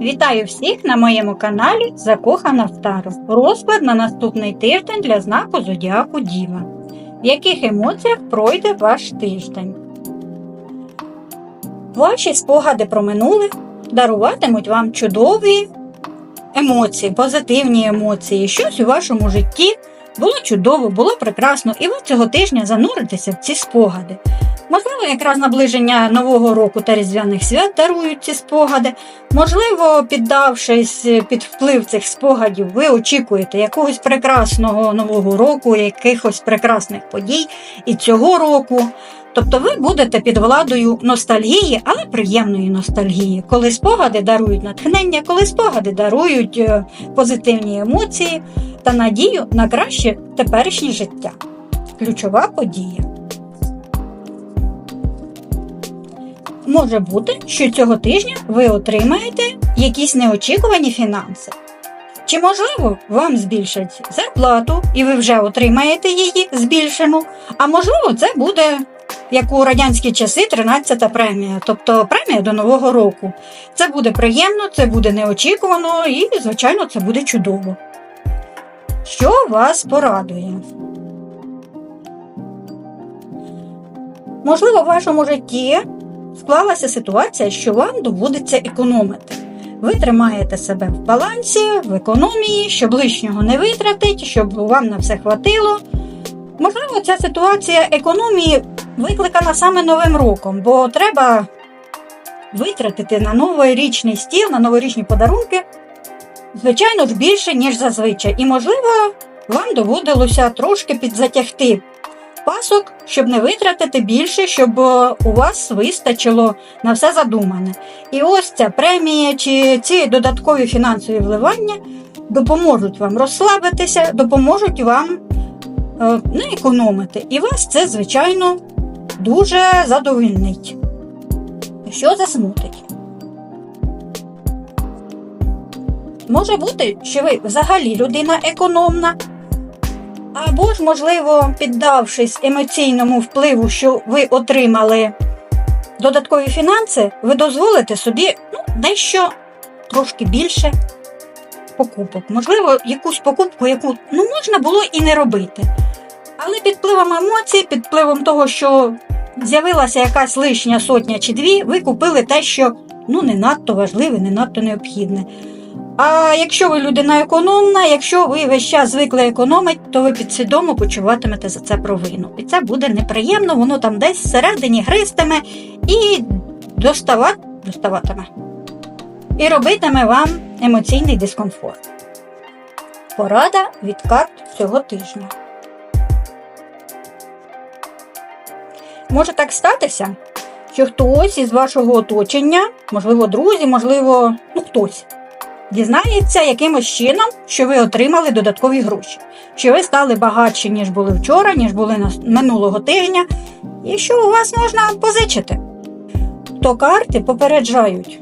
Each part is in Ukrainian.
Вітаю всіх на моєму каналі Закохана в Тару. Розклад на наступний тиждень для знаку Зодіаку Діва. В яких емоціях пройде ваш тиждень? Ваші спогади про минуле даруватимуть вам чудові емоції, позитивні емоції. Щось у вашому житті було чудово, було прекрасно, і ви цього тижня зануритеся в ці спогади. Можливо, якраз наближення Нового року та Різдвяних свят дарують ці спогади. Можливо, піддавшись під вплив цих спогадів, ви очікуєте якогось прекрасного нового року, якихось прекрасних подій і цього року. Тобто ви будете під владою ностальгії, але приємної ностальгії, коли спогади дарують натхнення, коли спогади дарують е, позитивні емоції та надію на краще теперішнє життя. Ключова подія. Може бути, що цього тижня ви отримаєте якісь неочікувані фінанси. Чи можливо вам збільшать зарплату, і ви вже отримаєте її збільшену, а можливо, це буде як у радянські часи 13-та премія, тобто премія до Нового року. Це буде приємно, це буде неочікувано і, звичайно, це буде чудово. Що вас порадує? Можливо, в вашому житті склалася ситуація, що вам доводиться економити. Ви тримаєте себе в балансі, в економії, щоб лишнього не витратить, щоб вам на все хватило. Можливо, ця ситуація економії викликана саме новим роком, бо треба витратити на новорічний стіл, на новорічні подарунки, звичайно ж, більше, ніж зазвичай. І, можливо, вам доводилося трошки підзатягти пасок, щоб не витратити більше, щоб е, у вас вистачило на все задумане. І ось ця премія чи ці додаткові фінансові вливання допоможуть вам розслабитися, допоможуть вам е, не економити. І вас це, звичайно, дуже задовольнить. Що засмутить? Може бути, що ви взагалі людина економна, або ж, можливо, піддавшись емоційному впливу, що ви отримали додаткові фінанси, ви дозволите собі ну, дещо трошки більше покупок. Можливо, якусь покупку, яку ну, можна було і не робити. Але під впливом емоцій, під впливом того, що з'явилася якась лишня сотня чи дві, ви купили те, що ну, не надто важливе, не надто необхідне. А якщо ви людина економна, якщо ви весь час звикли економити, то ви підсвідомо почуватимете за це провину. І це буде неприємно, воно там десь всередині гристиме і достават, доставатиме. І робитиме вам емоційний дискомфорт. Порада від карт цього тижня. Може так статися, що хтось із вашого оточення, можливо, друзі, можливо, ну хтось дізнається якимось чином, що ви отримали додаткові гроші, що ви стали багатші, ніж були вчора, ніж були минулого тижня, і що у вас можна позичити. То карти попереджають.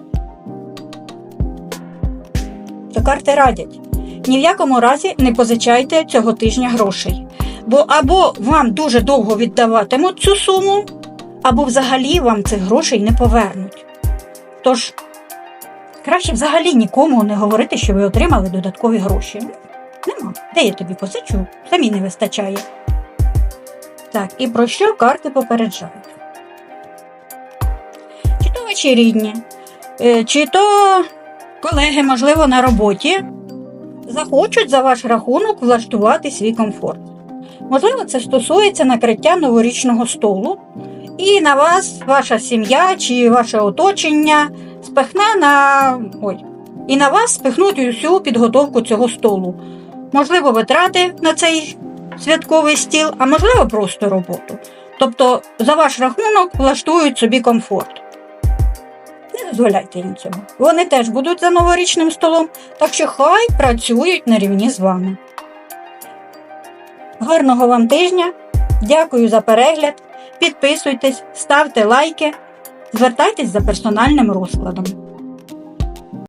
То карти радять. Ні в якому разі не позичайте цього тижня грошей. Бо або вам дуже довго віддаватимуть цю суму, або взагалі вам цих грошей не повернуть. Тож Краще взагалі нікому не говорити, що ви отримали додаткові гроші. Нема. Де я тобі посичу? Самі не вистачає. Так, і про що карти попереджають? Чи то ваші рідні, е, чи то колеги, можливо, на роботі захочуть за ваш рахунок влаштувати свій комфорт. Можливо, це стосується накриття новорічного столу, і на вас ваша сім'я чи ваше оточення спихне на ой, і на вас спихнуть усю підготовку цього столу. Можливо, витрати на цей святковий стіл, а можливо, просто роботу. Тобто, за ваш рахунок влаштують собі комфорт. Не дозволяйте їм цього. Вони теж будуть за новорічним столом, так що хай працюють на рівні з вами. Гарного вам тижня! Дякую за перегляд. Підписуйтесь, ставте лайки. Звертайтесь за персональним розкладом.